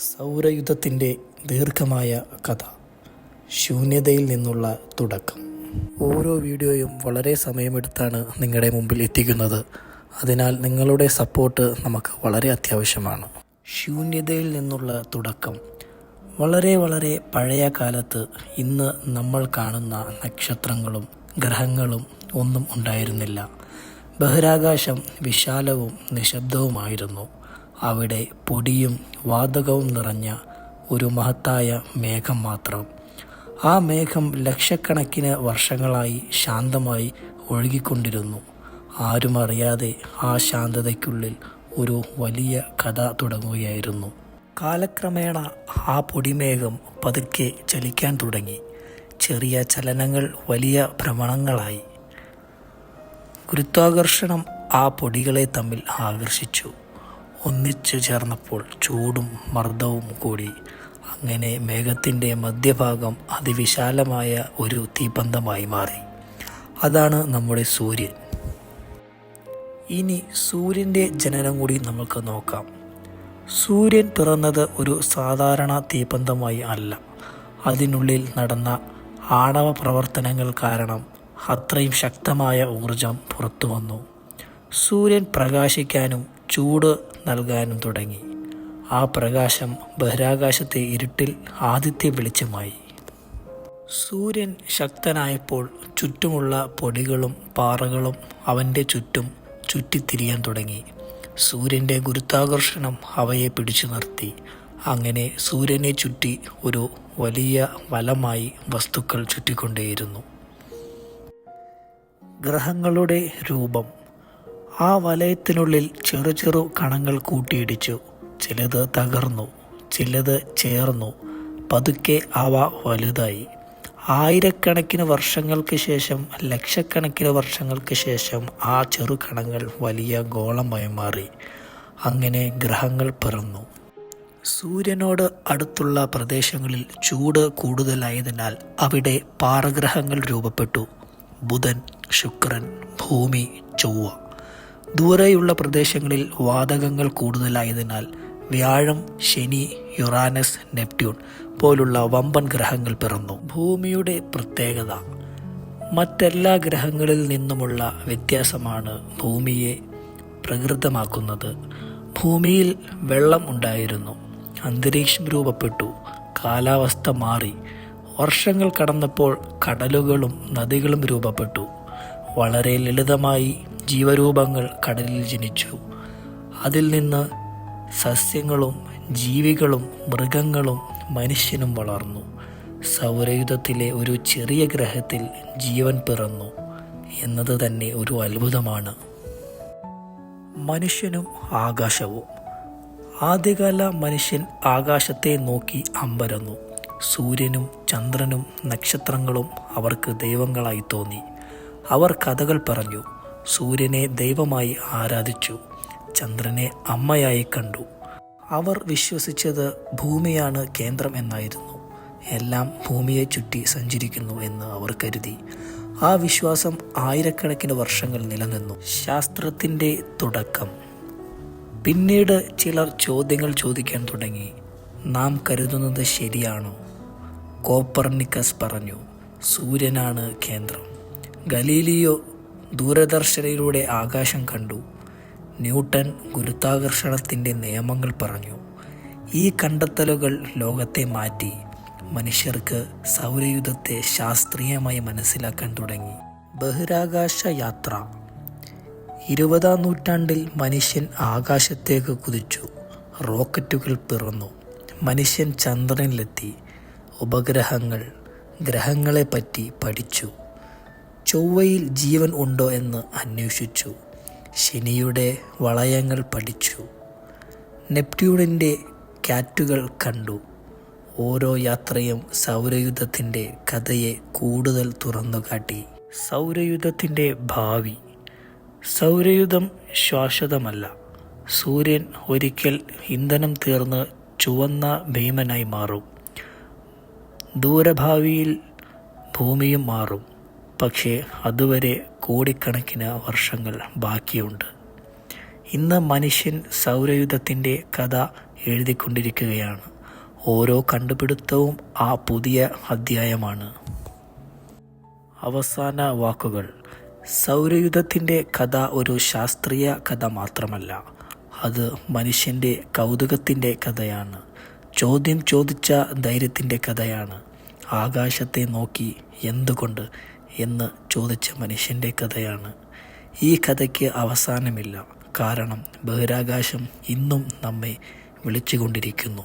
സൗരയുധത്തിന്റെ ദീർഘമായ കഥ. ശൂന്യതയിൽ നിന്നുള്ള തുടക്കം. ഓരോ വീഡിയോയും വളരെ സമയമെടുത്താണ് നിങ്ങളുടെ മുമ്പിൽ എത്തിക്കുന്നത്. അതിനാൽ നിങ്ങളുടെ സപ്പോർട്ട് നമുക്ക് വളരെ അത്യാവശ്യമാണ്. ശൂന്യതയിൽ നിന്നുള്ള തുടക്കം. വളരെ വളരെ പഴയ കാലത്ത് ഇന്ന് നമ്മൾ കാണുന്ന നക്ഷത്രങ്ങളും ഗ്രഹങ്ങളും ഒന്നും ഉണ്ടായിരുന്നില്ല. ബഹിരാകാശം വിശാലവും നിശബ്ദവുമായിരുന്നു. അവിടെ പൊടിയും വാതകവും നിറഞ്ഞ ഒരു മഹത്തായ മേഘം മാത്രം. ആ മേഘം ലക്ഷക്കണക്കിന് വർഷങ്ങളായി ശാന്തമായി ഒഴുകിക്കൊണ്ടിരുന്നു. ആരും അറിയാതെ ആ ശാന്തതയ്ക്കുള്ളിൽ ഒരു വലിയ കഥ തുടങ്ങുകയായിരുന്നു. കാലക്രമേണ ആ പൊടിമേഘം പതുക്കെ ചലിക്കാൻ തുടങ്ങി. ചെറിയ ചലനങ്ങൾ വലിയ ഭ്രമണങ്ങളായി. ഗുരുത്വാകർഷണം ആ പൊടികളെ തമ്മിൽ ആകർഷിച്ചു. ഒന്നിച്ചു ചേർന്നപ്പോൾ ചൂടും മർദ്ദവും കൂടി. അങ്ങനെ മേഘത്തിന്റെ മധ്യഭാഗം അതിവിശാലമായ ഒരു തീപന്തമായി മാറി. അതാണ് നമ്മുടെ സൂര്യൻ. ഇനി സൂര്യന്റെ ജനനം കൂടി നമുക്ക് നോക്കാം. സൂര്യൻ പിറന്നത് ഒരു സാധാരണ തീപന്തമായി അല്ല. അതിനുള്ളിൽ നടന്ന ആണവ പ്രവർത്തനങ്ങൾ കാരണം അത്രയും ശക്തമായ ഊർജം പുറത്തു വന്നു സൂര്യൻ പ്രകാശിക്കാനും ചൂട് നൽകാനും തുടങ്ങി. ആ പ്രകാശം ബഹിരാകാശത്തെ ഇരുട്ടിൽ ആദിത്യ വെളിച്ചമായി. സൂര്യൻ ശക്തനായപ്പോൾ ചുറ്റുമുള്ള പൊടികളും പാറകളും അവന്റെ ചുറ്റും ചുറ്റിത്തിരിയാൻ തുടങ്ങി. സൂര്യന്റെ ഗുരുത്വാകർഷണം അവയെ പിടിച്ചു നിർത്തി. അങ്ങനെ സൂര്യനെ ചുറ്റി ഒരു വലിയ വലമായി വസ്തുക്കൾ ചുറ്റിക്കൊണ്ടേയിരുന്നു. ഗ്രഹങ്ങളുടെ രൂപം ആ വലയത്തിനുള്ളിൽ ചെറു ചെറു കണങ്ങൾ കൂട്ടിയിടിച്ചു. ചിലത് തകർന്നു ചിലത് ചേർന്നു. പതുക്കെ അവ വലുതായി. ആയിരക്കണക്കിന് വർഷങ്ങൾക്ക് ശേഷം ലക്ഷക്കണക്കിന് വർഷങ്ങൾക്ക് ശേഷം ആ ചെറു കണങ്ങൾ വലിയ ഗോളമായി മാറി. അങ്ങനെ ഗ്രഹങ്ങൾ പിറന്നു. സൂര്യനോട് അടുത്തുള്ള പ്രദേശങ്ങളിൽ ചൂട് കൂടുതലായതിനാൽ അവിടെ പാറഗ്രഹങ്ങൾ രൂപപ്പെട്ടു. ബുധൻ ശുക്രൻ ഭൂമി ചൊവ്വ. ദൂരെയുള്ള പ്രദേശങ്ങളിൽ വാതകങ്ങൾ കൂടുതലായതിനാൽ വ്യാഴം ശനി യുറാനസ് നെപ്റ്റ്യൂൺ പോലുള്ള വമ്പൻ ഗ്രഹങ്ങൾ പിറന്നു. ഭൂമിയുടെ പ്രത്യേകത മറ്റെല്ലാ ഗ്രഹങ്ങളിൽ നിന്നുമുള്ള വ്യത്യാസമാണ് ഭൂമിയെ പ്രകൃതമാക്കുന്നത്. ഭൂമിയിൽ വെള്ളം ഉണ്ടായിരുന്നു അന്തരീക്ഷം രൂപപ്പെട്ടു കാലാവസ്ഥ മാറി വർഷങ്ങൾ കടന്നപ്പോൾ കടലുകളും നദികളും രൂപപ്പെട്ടു. വളരെ ലളിതമായി ജീവരൂപങ്ങൾ കടലിൽ ജനിച്ചു. അതിൽ നിന്ന് സസ്യങ്ങളും ജീവികളും മൃഗങ്ങളും മനുഷ്യനും വളർന്നു. സൗരയുധത്തിലെ ഒരു ചെറിയ ഗ്രഹത്തിൽ ജീവൻ പിറന്നു എന്നത് തന്നെ ഒരു അത്ഭുതമാണ്. മനുഷ്യനും ആകാശവും. ആദ്യകാല മനുഷ്യൻ ആകാശത്തെ നോക്കി അമ്പരന്നു. സൂര്യനും ചന്ദ്രനും നക്ഷത്രങ്ങളും അവർക്ക് ദൈവങ്ങളായി തോന്നി. അവർ കഥകൾ പറഞ്ഞു. സൂര്യനെ ദൈവമായി ആരാധിച്ചു. ചന്ദ്രനെ അമ്മയായി കണ്ടു. അവർ വിശ്വസിച്ചത് ഭൂമിയാണ് കേന്ദ്രം എന്നായിരുന്നു. എല്ലാം ഭൂമിയെ ചുറ്റി സഞ്ചരിക്കുന്നു എന്ന് അവർ കരുതി. ആ വിശ്വാസം ആയിരക്കണക്കിന് വർഷങ്ങൾ നിലനിന്നു. ശാസ്ത്രത്തിന്റെ തുടക്കം. പിന്നീട് ചിലർ ചോദ്യങ്ങൾ ചോദിക്കാൻ തുടങ്ങി. നാം കരുതുന്നത് ശരിയാണോ? കോപ്പർനിക്കസ് പറഞ്ഞു സൂര്യനാണ് കേന്ദ്രം. ഗലീലിയോ ദൂരദർശനയിലൂടെ ആകാശം കണ്ടു. ന്യൂട്ടൺ ഗുരുത്വാകർഷണത്തിന്റെ നിയമങ്ങൾ പറഞ്ഞു. ഈ കണ്ടെത്തലുകൾ ലോകത്തെ മാറ്റി മനുഷ്യർക്ക് സൗരയുധത്തെ ശാസ്ത്രീയമായി മനസ്സിലാക്കാൻ തുടങ്ങി. ബഹിരാകാശ യാത്ര. ഇരുപതാം നൂറ്റാണ്ടിൽ മനുഷ്യൻ ആകാശത്തേക്ക് കുതിച്ചു. റോക്കറ്റുകൾ പിറന്നു. മനുഷ്യൻ ചന്ദ്രനിലെത്തി. ഉപഗ്രഹങ്ങൾ ഗ്രഹങ്ങളെപ്പറ്റി പഠിച്ചു. ചൊവ്വയിൽ ജീവൻ ഉണ്ടോ എന്ന് അന്വേഷിച്ചു. ശനിയുടെ വളയങ്ങൾ പഠിച്ചു. നെപ്റ്റ്യൂണിന്റെ കാറ്റുകൾ കണ്ടു. ഓരോ യാത്രയും സൗരയുധത്തിന്റെ കഥയെ കൂടുതൽ തുറന്നു കാട്ടി സൗരയുധത്തിന്റെ ഭാവി. സൗരയുധം ശാശ്വതമല്ല. സൂര്യൻ ഒരിക്കൽ ഇന്ധനം തീർന്ന് ചുവന്ന ഭീമനായി മാറും. ദൂരഭാവിയിൽ ഭൂമിയും മാറും. പക്ഷേ അതുവരെ കോടിക്കണക്കിന് വർഷങ്ങൾ ബാക്കിയുണ്ട്. ഇന്ന് മനുഷ്യൻ സൗരയുധത്തിന്റെ കഥ എഴുതിക്കൊണ്ടിരിക്കുകയാണ്. ഓരോ കണ്ടുപിടുത്തവും ആ പുതിയ അധ്യായമാണ്. അവസാന വാക്കുകൾ. സൗരയുധത്തിന്റെ കഥ ഒരു ശാസ്ത്രീയ കഥ മാത്രമല്ല. അത് മനുഷ്യന്റെ കൗതുകത്തിന്റെ കഥയാണ്. ചോദ്യം ചോദിച്ച ധൈര്യത്തിന്റെ കഥയാണ്. ആകാശത്തെ നോക്കി എന്തുകൊണ്ട് എന്ന് ചോദിച്ച മനുഷ്യന്റെ കഥയാണ്. ഈ കഥയ്ക്ക് അവസാനമില്ല. കാരണം ബഹിരാകാശം ഇന്നും നമ്മെ വിളിച്ചുകൊണ്ടിരിക്കുന്നു.